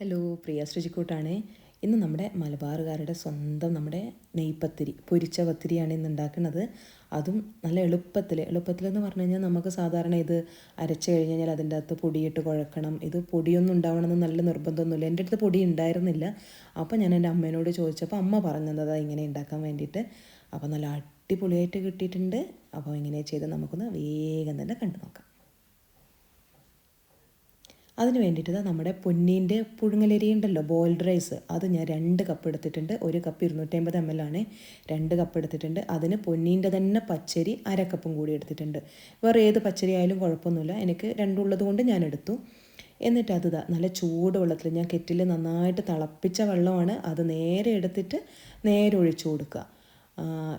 Hello പ്രിയ ശ്രുചിക്കൂട്ടാണ് ഇന്ന് നമ്മുടെ മലബാറുകാരുടെ സ്വന്തം നമ്മുടെ നെയ്പത്തിരി പൊരിച്ച പത്തിരിയാണ് ഇന്ന് ഉണ്ടാക്കുന്നത്. അതും നല്ല എളുപ്പത്തിൽ എളുപ്പത്തിലെന്ന് പറഞ്ഞു കഴിഞ്ഞാൽ നമുക്ക് സാധാരണ ഇത് അരച്ച് കഴിഞ്ഞ് കഴിഞ്ഞാൽ അതിന്റെ അകത്ത് പൊടിയിട്ട് കുഴക്കണം. ഇത് പൊടിയൊന്നും ഉണ്ടാവണമെന്ന് നല്ല നിർബന്ധമൊന്നുമില്ല. എന്റെ അടുത്ത് പൊടി ഉണ്ടായിരുന്നില്ല. അപ്പോൾ ഞാൻ എന്റെ അമ്മേനോട് ചോദിച്ചപ്പോൾ അമ്മ പറഞ്ഞത് ഇങ്ങനെ ഉണ്ടാക്കാൻ വേണ്ടിയിട്ട്. അപ്പോൾ നല്ല അടിപൊളിയായിട്ട് കിട്ടിയിട്ടുണ്ട്. അപ്പോൾ ഇങ്ങനെ ചെയ്ത് നമുക്കൊന്ന് വേഗം തന്നെ കണ്ടു നോക്കാം. അതിന് വേണ്ടിയിട്ട് നമ്മുടെ പൊന്നീന്റെ പുഴുങ്ങലരി ഉണ്ടല്ലോ ബോയിൽഡ് റൈസ് അത് ഞാൻ രണ്ട് കപ്പ് എടുത്തിട്ടുണ്ട്. ഒരു കപ്പ് ഇരുന്നൂറ്റമ്പത് എം എൽ ആണ്. രണ്ട് കപ്പ് എടുത്തിട്ടുണ്ട്. അതിന് പൊന്നീന്റെ തന്നെ പച്ചരി അര കപ്പും കൂടി എടുത്തിട്ടുണ്ട്. വേറെ ഏത് പച്ചരി ആയാലും കുഴപ്പമൊന്നുമില്ല. എനിക്ക് രണ്ടുള്ളത് കൊണ്ട് ഞാൻ എടുത്തു. എന്നിട്ട് അത് നല്ല ചൂട് വെള്ളത്തിൽ ഞാൻ കെറ്റിൽ നന്നായിട്ട് തിളപ്പിച്ച വെള്ളമാണ് അത് നേരെ എടുത്തിട്ട് നേരെ ഒഴിച്ചു കൊടുക്കുക.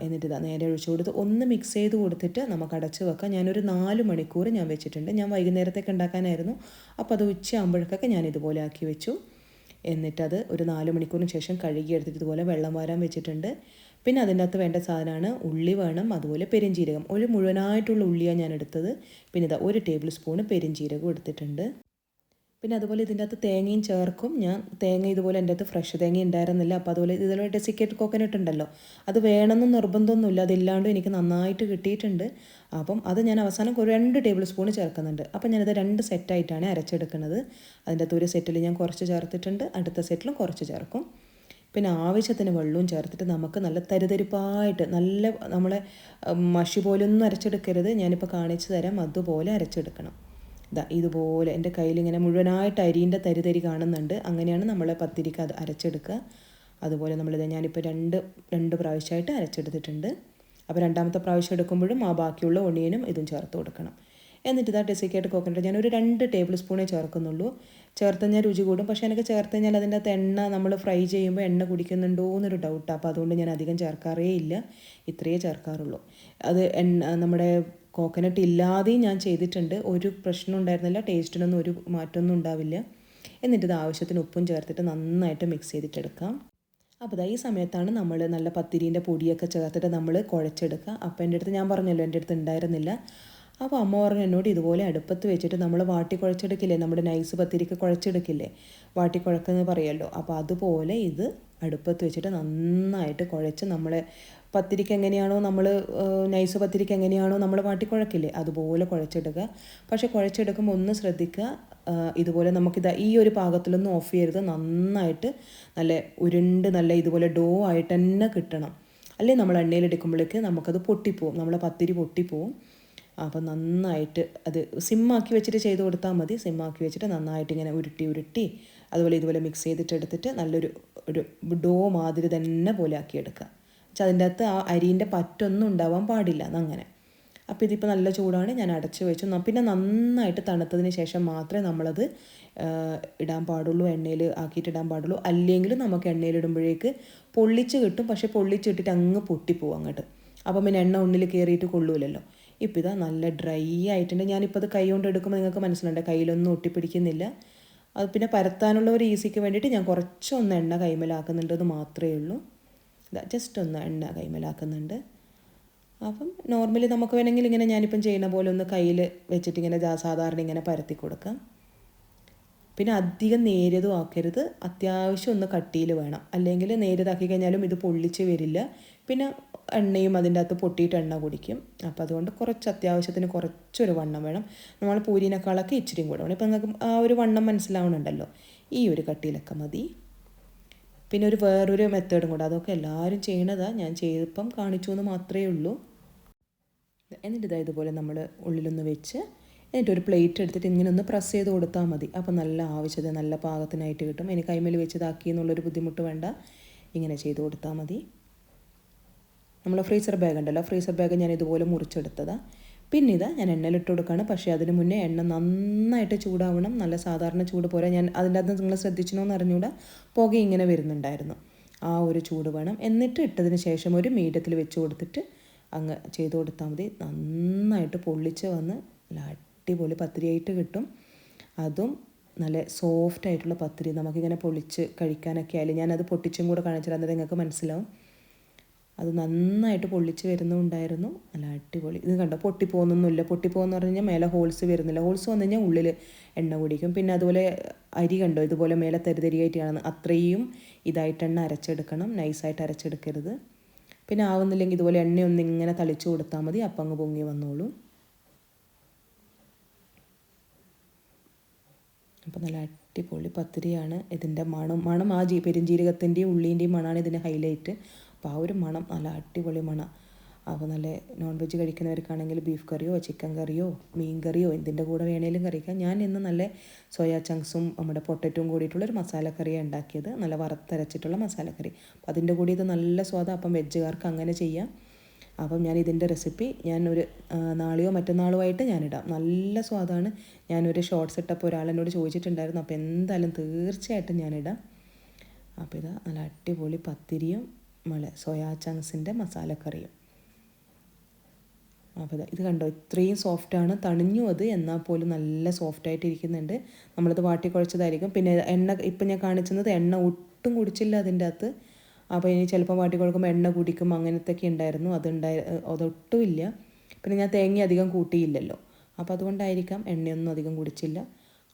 എന്നിട്ട് ഇതാ നേരെ ഒഴിച്ചു കൊടുത്ത് ഒന്ന് മിക്സ് ചെയ്ത് കൊടുത്തിട്ട് നമുക്ക് അടച്ച് വെക്കാം. ഞാനൊരു നാല് മണിക്കൂർ ഞാൻ വെച്ചിട്ടുണ്ട്. ഞാൻ വൈകുന്നേരത്തേക്ക് ഉണ്ടാക്കാനായിരുന്നു. അപ്പോൾ അത് ഉച്ചയാകുമ്പോഴേക്കൊക്കെ ഞാൻ ഇതുപോലെ ആക്കി വെച്ചു. എന്നിട്ടത് ഒരു നാല് മണിക്കൂറിന് ശേഷം കഴുകി എടുത്തിട്ട് ഇതുപോലെ വെള്ളം വാരാൻ വെച്ചിട്ടുണ്ട്. പിന്നെ അതിന്റെ അകത്ത് വേണ്ട സാധനമാണ് ഉള്ളി വേണം അതുപോലെ പെരുംജീരകം ഒരു മുഴുവനായിട്ടുള്ള ഉള്ളിയാണ് ഞാൻ എടുത്തത്. പിന്നെ ഇതാ ഒരു ടേബിൾ സ്പൂണ് പെരിഞ്ചീരകം എടുത്തിട്ടുണ്ട്. പിന്നെ അതുപോലെ ഇതിന്റെ അകത്ത് തേങ്ങയും ചേർക്കും. ഞാൻ തേങ്ങ ഇതുപോലെ എന്റെ അകത്ത് ഫ്രഷ് തേങ്ങ ഉണ്ടായിരുന്നില്ല. അപ്പോൾ അതുപോലെ ഇതുപോലെ ഡെസിക്കേറ്റ് കോക്കനട്ട് ഉണ്ടല്ലോ. അത് വേണമെന്ന് നിർബന്ധമൊന്നുമില്ല. അതില്ലാണ്ടും എനിക്ക് നന്നായിട്ട് കിട്ടിയിട്ടുണ്ട്. അപ്പം അത് ഞാൻ അവസാനം ഒരു രണ്ട് ടേബിൾ സ്പൂൺ ചേർക്കുന്നുണ്ട്. അപ്പം ഞാനത് രണ്ട് സെറ്റായിട്ടാണ് അരച്ചെടുക്കുന്നത്. അതിന്റെ അകത്ത് ഒരു സെറ്റിൽ ഞാൻ കുറച്ച് ചേർത്തിട്ടുണ്ട്. അടുത്ത സെറ്റിലും കുറച്ച് ചേർക്കും. പിന്നെ ആവശ്യത്തിന് വെള്ളവും ചേർത്തിട്ട് നമുക്ക് നല്ല തരിതരിപ്പായിട്ട് നല്ല നമ്മളെ മഷി പോലൊന്നും അരച്ചെടുക്കരുത്. ഞാനിപ്പോൾ കാണിച്ചു തരാം. അതുപോലെ അരച്ചെടുക്കണം. ഇതാ ഇതുപോലെ എന്റെ കയ്യിൽ ഇങ്ങനെ മുഴുവനായിട്ട് അരിന്റെ തരി തരി കാണുന്നുണ്ട്. അങ്ങനെയാണ് നമ്മൾ പത്തിരിക്ക് അത് അരച്ചെടുക്കുക. അതുപോലെ നമ്മളിത് ഞാനിപ്പോൾ രണ്ട് രണ്ട് പ്രാവശ്യമായിട്ട് അരച്ചെടുത്തിട്ടുണ്ട്. അപ്പോൾ രണ്ടാമത്തെ പ്രാവശ്യം എടുക്കുമ്പോഴും ആ ബാക്കിയുള്ള ഒണിയനും ഇതും ചേർത്ത് കൊടുക്കണം. എന്നിട്ട് ഇതാ ഡെസിക്കേറ്റ് കോക്കനട്ട് ഞാനൊരു രണ്ട് ടേബിൾ സ്പൂണേ ചേർക്കുന്നുള്ളൂ. ചേർത്ത് കഴിഞ്ഞാൽ രുചി കൂടും. പക്ഷേ എനിക്ക് ചേർത്ത് കഴിഞ്ഞാൽ അതിന്റെ അകത്ത് എണ്ണ നമ്മൾ ഫ്രൈ ചെയ്യുമ്പോൾ എണ്ണ കുടിക്കുന്നുണ്ടോ എന്നൊരു ഡൗട്ടാണ് അപ്പോൾ അതുകൊണ്ട് ഞാൻ അധികം ചേർക്കാറേ ഇല്ല. ഇത്രയേ ചേർക്കാറുള്ളൂ. അത് എണ്ണ നമ്മുടെ കോക്കനട്ട് ഇല്ലാതെയും ഞാൻ ചെയ്തിട്ടുണ്ട്. ഒരു പ്രശ്നം ഉണ്ടായിരുന്നില്ല. ടേസ്റ്റിനൊന്നും ഒരു മാറ്റമൊന്നും ഉണ്ടാവില്ല. എന്നിട്ട് ഇത് ആവശ്യത്തിന് ഉപ്പും ചേർത്തിട്ട് നന്നായിട്ട് മിക്സ് ചെയ്തിട്ടെടുക്കാം അപ്പോൾ ഈ സമയത്താണ് നമ്മൾ നല്ല പത്തിരീന്റെ പൊടിയൊക്കെ ചേർത്തിട്ട് നമ്മൾ കുഴച്ചെടുക്കുക. അപ്പോൾ എന്റെ അടുത്ത് ഞാൻ പറഞ്ഞല്ലോ എന്റെ അടുത്ത് ഉണ്ടായിരുന്നില്ല. അപ്പോൾ അമ്മ പറഞ്ഞു എന്നോട് ഇതുപോലെ അടുപ്പത്ത് വെച്ചിട്ട് നമ്മൾ വാട്ടി കുഴച്ചെടുക്കില്ലേ? നമ്മുടെ നൈസ് പത്തിരിക്ക് കുഴച്ചെടുക്കില്ലേ? വാട്ടി കുഴക്കുന്നത് പറയുമല്ലോ അപ്പോൾ അതുപോലെ ഇത് അടുപ്പത്ത് വെച്ചിട്ട് നന്നായിട്ട് കുഴച്ച് നമ്മളെ പത്തിരിക്ക് എങ്ങനെയാണോ നമ്മൾ നൈസ് പത്തിരിക്ക് എങ്ങനെയാണോ നമ്മൾ വാട്ടി കുഴക്കില്ലേ അതുപോലെ കുഴച്ചെടുക്കുക. പക്ഷേ കുഴച്ചെടുക്കുമ്പോൾ ഒന്ന് ശ്രദ്ധിക്കുക ഇതുപോലെ നമുക്കിത് ഈ ഒരു പാകത്തിലൊന്നും ഓഫ് ചെയ്യരുത്. നന്നായിട്ട് നല്ല ഉരുണ്ട് നല്ല ഇതുപോലെ ഡോ ആയിട്ട് തന്നെ കിട്ടണം. അല്ലേ നമ്മൾ എണ്ണയിലെടുക്കുമ്പോഴേക്ക് നമുക്കത് പൊട്ടിപ്പോവും. നമ്മളെ പത്തിരി പൊട്ടിപ്പോവും. അപ്പോൾ നന്നായിട്ട് അത് സിമ്മാക്കി വെച്ചിട്ട് ചെയ്ത് കൊടുത്താൽ മതി. സിമ്മാക്കി വെച്ചിട്ട് നന്നായിട്ട് ഇങ്ങനെ ഉരുട്ടി ഉരുട്ടി അതുപോലെ ഇതുപോലെ മിക്സ് ചെയ്തിട്ട് എടുത്തിട്ട് നല്ലൊരു ഒരു ഡോ മാതിരി തന്നെ പോലെ ആക്കിയെടുക്കുക വെച്ചാൽ അതിന്റെ അകത്ത് ആ അരീന്റെ പറ്റൊന്നും ഉണ്ടാവാൻ പാടില്ല എന്നങ്ങനെ അപ്പോൾ ഇതിപ്പോൾ നല്ല ചൂടാണ് ഞാൻ അടച്ചു വെച്ചു. പിന്നെ നന്നായിട്ട് തണുത്തതിന് ശേഷം മാത്രമേ നമ്മളത് ഇടാൻ പാടുള്ളൂ എണ്ണയിൽ ആക്കിയിട്ട് ഇടാൻ പാടുള്ളൂ. അല്ലെങ്കിൽ നമുക്ക് എണ്ണയിലിടുമ്പോഴേക്ക് പൊള്ളിച്ച് കിട്ടും. പക്ഷേ പൊള്ളിച്ചിട്ടിട്ട് അങ്ങ് പൊട്ടിപ്പോവും അങ്ങോട്ട്. അപ്പം പിന്നെ എണ്ണ ഉള്ളിൽ കയറിയിട്ട് കൊള്ളൂലല്ലോ. ഇപ്പം ഇതാ നല്ല ഡ്രൈ ആയിട്ടുണ്ട്. ഞാനിപ്പോൾ അത് കൈ കൊണ്ട് എടുക്കുമ്പോൾ നിങ്ങൾക്ക് മനസ്സിലുണ്ട് കയ്യിലൊന്നും ഒട്ടിപ്പിടിക്കുന്നില്ല. അത് പിന്നെ പരത്താനുള്ള ഒരു ഈസിക്ക് വേണ്ടിയിട്ട് ഞാൻ കുറച്ചൊന്ന് എണ്ണ കൈമലാക്കുന്നുണ്ടെന്ന് മാത്രമേ ഉള്ളൂ. ജസ്റ്റ് ഒന്ന് എണ്ണ കൈമലാക്കുന്നുണ്ട്. അപ്പം നോർമലി നമുക്ക് വേണമെങ്കിൽ ഇങ്ങനെ ഞാനിപ്പം ചെയ്യുന്ന പോലെ ഒന്ന് കയ്യിൽ വെച്ചിട്ട് ഇങ്ങനെ സാധാരണ ഇങ്ങനെ പരത്തി കൊടുക്കാം. പിന്നെ അധികം നേരിയതും ആക്കരുത്. അത്യാവശ്യം ഒന്ന് കട്ടിയിൽ വേണം. അല്ലെങ്കിൽ നേരിയതാക്കി കഴിഞ്ഞാലും ഇത് പൊള്ളിച്ച് വരില്ല. പിന്നെ എണ്ണയും അതിന്റെ അകത്ത് പൊട്ടിയിട്ട് എണ്ണ കുടിക്കും. അപ്പോൾ അതുകൊണ്ട് കുറച്ച് അത്യാവശ്യത്തിന് കുറച്ചൊരു വണ്ണം വേണം. നമ്മൾ പൂരിനേക്കാളൊക്കെ ഇച്ചിരിയും കൂടെ വേണം. ഇപ്പം നിങ്ങൾക്ക് ആ ഒരു വണ്ണം മനസ്സിലാവണമുണ്ടല്ലോ ഈ ഒരു കട്ടിയിലൊക്കെ മതി. പിന്നെ ഒരു വേറൊരു മെത്തേഡും കൂടെ. അതൊക്കെ എല്ലാവരും ചെയ്യണതാണ് ഞാൻ ചെയ്തപ്പം കാണിച്ചു എന്ന് മാത്രമേ ഉള്ളൂ. എന്നിട്ട് ഇതാ ഇതുപോലെ നമ്മൾ ഉള്ളിലൊന്ന് വെച്ച് എന്നിട്ട് ഒരു പ്ലേറ്റ് എടുത്തിട്ട് ഇങ്ങനെ ഒന്ന് പ്രസ് ചെയ്ത് കൊടുത്താൽ മതി. അപ്പോൾ നല്ല ആവശ്യത നല്ല പാകത്തിനായിട്ട് കിട്ടും. എനിക്ക് കൈമേൽ വെച്ചതാക്കി എന്നുള്ളൊരു ബുദ്ധിമുട്ട് വേണ്ട. ഇങ്ങനെ ചെയ്ത് കൊടുത്താൽ മതി. നമ്മൾ ഫ്രീസർ ബാഗ് ഉണ്ടല്ലോ. ഫ്രീസർ ബാഗ് ഞാൻ ഇതുപോലെ മുറിച്ചെടുത്തതാണ് പിന്നെ ഇതാ ഞാൻ എണ്ണയിലിട്ട് കൊടുക്കുകയാണ് പക്ഷേ അതിന് മുന്നേ എണ്ണ നന്നായിട്ട് ചൂടാവണം. നല്ല സാധാരണ ചൂട് പോരാ ഞാൻ അതിന്റെ അകത്ത് നിങ്ങൾ ശ്രദ്ധിച്ചണോ എന്ന് അറിഞ്ഞൂടാ. പുക ഇങ്ങനെ വരുന്നുണ്ടായിരുന്നു. ആ ഒരു ചൂട് വേണം. എന്നിട്ട് ഇട്ടതിന് ശേഷം ഒരു മീഡിയത്തിൽ വെച്ച് കൊടുത്തിട്ട് അങ്ങ് ചെയ്ത് കൊടുത്താൽ മതി. നന്നായിട്ട് പൊള്ളിച്ച് വന്ന് നല്ല അടിപൊളി പത്തിരിയായിട്ട് കിട്ടും. അതും നല്ല സോഫ്റ്റ് ആയിട്ടുള്ള പത്തിരി. നമുക്കിങ്ങനെ പൊളിച്ച് കഴിക്കാനൊക്കെ ആയാലും ഞാനത് പൊട്ടിച്ചും കൂടെ കാണിച്ചിട്ട് നിങ്ങൾക്ക് മനസ്സിലാവും. അത് നന്നായിട്ട് പൊള്ളിച്ച് വരുന്നുണ്ടായിരുന്നു. നല്ല അടിപൊളി. ഇത് കണ്ടോ? പൊട്ടിപ്പോകുന്നൊന്നുമില്ല. പൊട്ടിപ്പോകുന്ന പറഞ്ഞു കഴിഞ്ഞാൽ മേലെ ഹോൾസ് വരുന്നില്ല. ഹോൾസ് വന്നു കഴിഞ്ഞാൽ ഉള്ളിൽ എണ്ണ കുടിക്കും. പിന്നെ അതുപോലെ അരി കണ്ടോ? ഇതുപോലെ മേലെ തരിതരിയായിട്ട് കാണുന്നത് അത്രയും ഇതായിട്ട് എണ്ണ അരച്ചെടുക്കണം. നൈസായിട്ട് അരച്ചെടുക്കരുത്. പിന്നെ ആവുന്നില്ലെങ്കിൽ ഇതുപോലെ എണ്ണയൊന്നും ഇങ്ങനെ തളിച്ചു കൊടുത്താൽ മതി. അപ്പം അങ്ങ് പൊങ്ങി വന്നോളൂ. അപ്പോൾ നല്ല അടിപൊളി പത്തിരിയാണ് ഇതിന്റെ മണം. മണം ആ ജീ പെരുംജീരകത്തിന്റെയും ഉള്ളീന്റെയും മണമാണ് ഇതിന്റെ ഹൈലൈറ്റ് അപ്പോൾ ആ ഒരു മണം നല്ല അടിപൊളി മണം. അപ്പോൾ നല്ല നോൺ വെജ് കഴിക്കുന്നവർക്കാണെങ്കിൽ ബീഫ് കറിയോ ചിക്കൻ കറിയോ മീൻ കറിയോ എന്തിന്റെ കൂടെ വേണേലും കറിക്കാം. ഞാൻ ഇന്ന് നല്ല സോയാ ചങ്ക്സും നമ്മുടെ പൊട്ടറ്റും കൂടിയിട്ടുള്ള ഒരു മസാലക്കറിയാണ് ഉണ്ടാക്കിയത്. നല്ല വറുത്തരച്ചിട്ടുള്ള മസാലക്കറി അപ്പോൾ അതിന്റെ കൂടി ഇത് നല്ല സ്വാദം. അപ്പം വെജുകാർക്ക് അങ്ങനെ ചെയ്യാം. അപ്പം ഞാൻ ഇതിന്റെ റെസിപ്പി ഞാൻ ഒരു നാളെയോ മറ്റന്നാളോ ആയിട്ട് ഞാനിടാം നല്ല സ്വാദാണ്. ഞാനൊരു ഷോർട്ട്സ് ഇട്ടപ്പോൾ ഒരാൾ എന്നോട് ചോദിച്ചിട്ടുണ്ടായിരുന്നു. അപ്പോൾ എന്തായാലും തീർച്ചയായിട്ടും ഞാനിടാം അപ്പോൾ ഇതാ നല്ല അടിപൊളി പത്തിരിയും നമ്മളെ സോയാ ചങ്സിന്റെ മസാലക്കറിയും. അപ്പോൾ ഇത് കണ്ടോ? ഇത്രയും സോഫ്റ്റാണ് തണിഞ്ഞു അത് എന്നാൽ പോലും നല്ല സോഫ്റ്റായിട്ട് ഇരിക്കുന്നുണ്ട്. നമ്മളത് വാട്ടി കുഴച്ചതായിരിക്കും. പിന്നെ എണ്ണ ഇപ്പം ഞാൻ കാണിച്ചത് എണ്ണ ഒട്ടും കുടിച്ചില്ല അതിന്റെ അകത്ത്. അപ്പോൾ ഇനി ചിലപ്പോൾ വാട്ടി കുഴക്കുമ്പോൾ എണ്ണ കുടിക്കും. അങ്ങനത്തെയൊക്കെ ഉണ്ടായിരുന്നു. അതുണ്ടായി അതൊട്ടുമില്ല പിന്നെ ഞാൻ തേങ്ങ അധികം കൂട്ടിയില്ലല്ലോ. അപ്പോൾ അതുകൊണ്ടായിരിക്കാം എണ്ണയൊന്നും അധികം കുടിച്ചില്ല.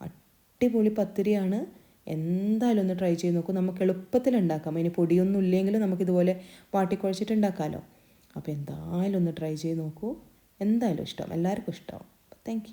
അടിപൊളി പത്തിരിയാണ്. എന്തായാലും ഒന്ന് ട്രൈ ചെയ്ത് നോക്കൂ. നമുക്ക് എളുപ്പത്തിൽ ഉണ്ടാക്കാം. അതിന് പൊടിയൊന്നും ഇല്ലെങ്കിലും നമുക്കിതുപോലെ വാട്ടിക്കുഴച്ചിട്ട് ഉണ്ടാക്കാമല്ലോ അപ്പോൾ എന്തായാലും ഒന്ന് ട്രൈ ചെയ്ത് നോക്കൂ. എന്തായാലും ഇഷ്ടം. എല്ലാവർക്കും ഇഷ്ടമാവും താങ്ക്